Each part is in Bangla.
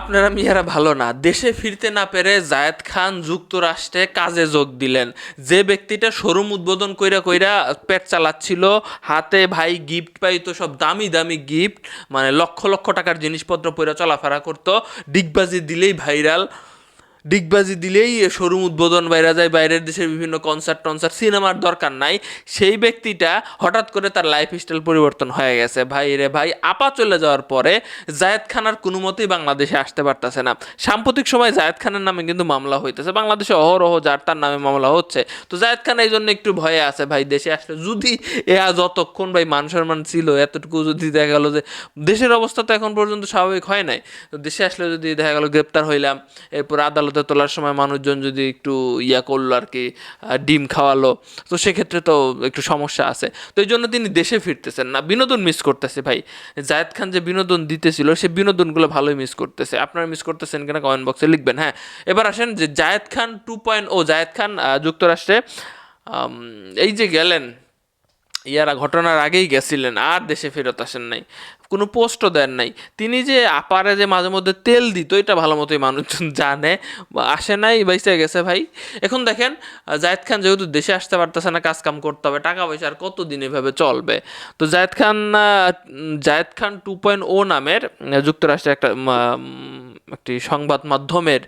আপনারা মিয়ারা ভালো না। দেশে ফিরতে না পেরে জায়েদ খান যুক্তরাষ্ট্রে কাজে যোগ দিলেন। যে ব্যক্তিটা শোরুম উদ্বোধন কইরা কইরা পেট চালাচ্ছিল, হাতে ভাই গিফট পাইতো সব দামি দামি গিফট মানে লক্ষ লক্ষ টাকার জিনিসপত্র পইরা চলাফেরা করতো। ডিগবাজি দিলেই ভাইরাল ডিগবাজি দিলেই শোরুম উদ্বোধন বাইরা যায়। বাইরের দেশের বিভিন্ন কনসার্ট টনসার্ট, সিনেমার দরকার নাই। সেই ব্যক্তিটা হঠাৎ করে তার লাইফ স্টাইল পরিবর্তন হয়ে গেছে। ভাই রে ভাই, আপা চলে যাওয়ার পরে জায়েদ খান আর কোনো মতেই বাংলাদেশে আসতে পারতেছে না। সাম্প্রতিক সময় জায়েদ খানের নামে কিন্তু মামলা হইতেছে। বাংলাদেশে অহরহ যার, তার নামে মামলা হচ্ছে। তো জায়েদ খান এই জন্য একটু ভয়ে আছে। ভাই, দেশে আসলে যদি এ আজ যতক্ষণ ভাই মান সম্মান ছিল, এতটুকু যদি দেখা গেল যে দেশের অবস্থা তো এখন পর্যন্ত স্বাভাবিক হয় নাই। তো দেশে আসলে যদি দেখা গেল গ্রেপ্তার হইলাম, এরপর আদালতে তোলার সময় মানুষজন যদি একটু ইয়া করল আর কি ডিম খাওয়ালো, তো সেক্ষেত্রে তো একটু সমস্যা আছে। তো এই জন্য তিনি দেশে ফিরতেছেন না। বিনোদন মিস করতেছে ভাই। জায়েদ খান যে বিনোদন দিতেছিল, সে বিনোদনগুলো ভালোই মিস করতেছে। আপনারা মিস করতেছেন কিনা কমেন্ট বক্সে লিখবেন হ্যাঁ। এবার আসেন যে Zayed Khan two point O Zayed Khan যুক্তরাষ্ট্রে এই যে গেলেন, ইয়ারা ঘটনার আগেই গেছিলেন, আর দেশে ফেরত আসেন নাই। কোনো পোস্টও দেন নাই। তিনি যে আপারে যে মাঝে মধ্যে তেল দিত এটা ভালো মতোই মানুষজন জানে। আসে নাই বাইসে গেছে ভাই। এখন দেখেন জায়েদ খান যেহেতু দেশে আসতে পারতেছে না কাজ কাম করতে হবে টাকা পয়সা আর কতদিন এভাবে চলবে? তো Zayed Khan Zayed Khan two point O নামের আহ, যুক্তরাষ্ট্রে একটা একটি সংবাদ মাধ্যমের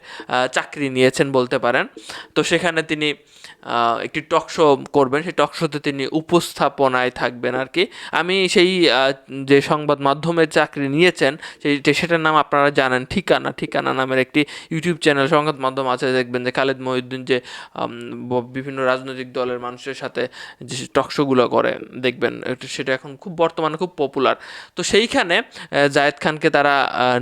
চাকরি নিয়েছেন বলতে পারেন। তো সেখানে তিনি একটি টক শো করবেন। সেই টক শোতে তিনি উপস্থাপনায় থাকবেন আর কি। আমি সেই যে সংবাদ মাধ্যমের চাকরি নিয়েছেন সেই সেটার নাম আপনারা জানেন, ঠিকানা ঠিকানা নামের একটি ইউটিউব চ্যানেল সংবাদ মাধ্যম আছে, দেখবেন যে খালেদ মহিউদ্দিন যে বিভিন্ন রাজনৈতিক দলের মানুষের সাথে যে টকশোগুলো করে, দেখবেন সেটা এখন খুব বর্তমানে খুব পপুলার তো সেইখানে জায়েদ খানকে তারা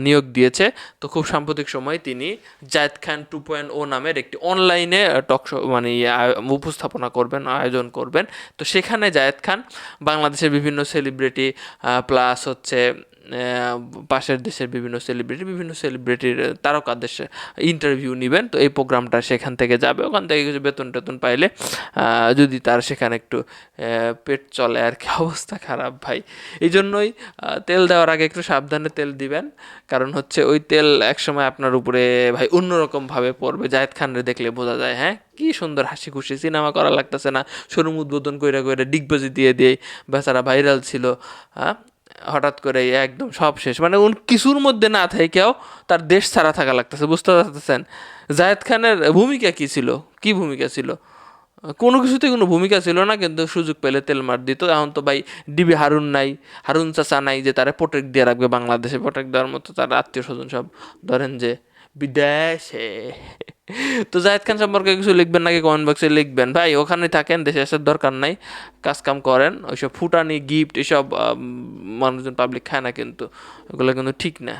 নিয়োগ দিয়েছে। তো খুব সাম্প্রতিক সময় তিনি Zayed Khan two point O নামের একটি অনলাইনে টকশো মানে ইয়ে উপস্থাপনা করবেন, আয়োজন করবেন। তো সেখানে জায়েদ খান বাংলাদেশের বিভিন্ন সেলিব্রিটি প্লাস হচ্ছে আহ, পাশের দেশের বিভিন্ন সেলিব্রিটি বিভিন্ন সেলিব্রিটির তারকাদের ইন্টারভিউ নেবেন। তো এই প্রোগ্রামটা সেখান থেকে যাবে। ওখান থেকে কিছু বেতন টেতন পাইলে যদি তার সেখানে একটু পেট চলে আর কি অবস্থা খারাপ ভাই। এই জন্যই তেল দেওয়ার আগে একটু সাবধানে তেল দিবেন। কারণ হচ্ছে ওই তেল একসময় আপনার উপরে ভাই অন্যরকমভাবে পড়বে। জায়েদ খানরে দেখলে বোঝা যায় হ্যাঁ? কি সুন্দর হাসি খুশি সিনেমা করা লাগতেছে না। শোরুম উদ্বোধন কইরা কইরা ডিগবাজি দিয়ে দিয়ে বেচারা ভাইরাল ছিল হ্যাঁ হঠাৎ করে একদম সব শেষ। মানে উন কিছুর মধ্যে না থেকেও তার দেশ ছাড়া থাকা লাগতেছে, বুঝতে পারতেছেন? জায়েদ খানের ভূমিকা কী ছিল? কি ভূমিকা ছিল? কোনো কিছুতে কোনো ভূমিকা ছিল না, কিন্তু সুযোগ পেলে তেল মার দিত। এখন তো ভাই ডিবি হারুন নাই, হারুন চাচা নাই যে তারা প্রোটেক্ট দিয়ে রাখবে বাংলাদেশে প্রোটেক্ট দেওয়ার মতো তার আত্মীয় স্বজন সব ধরেন যে বিদেশে। তো জায়েদ খান সম্পর্কে কিছু লিখবেন নাকি কমেন্ট বক্সে লিখবেন? ভাই ওখানে থাকেন, দেশে আসার দরকার নাই কাজ কাম করেন, ওইসব ফুটানি গিফট এসব মানুষজন পাবলিক খায় না কিন্তু ওগুলো কিন্তু ঠিক না।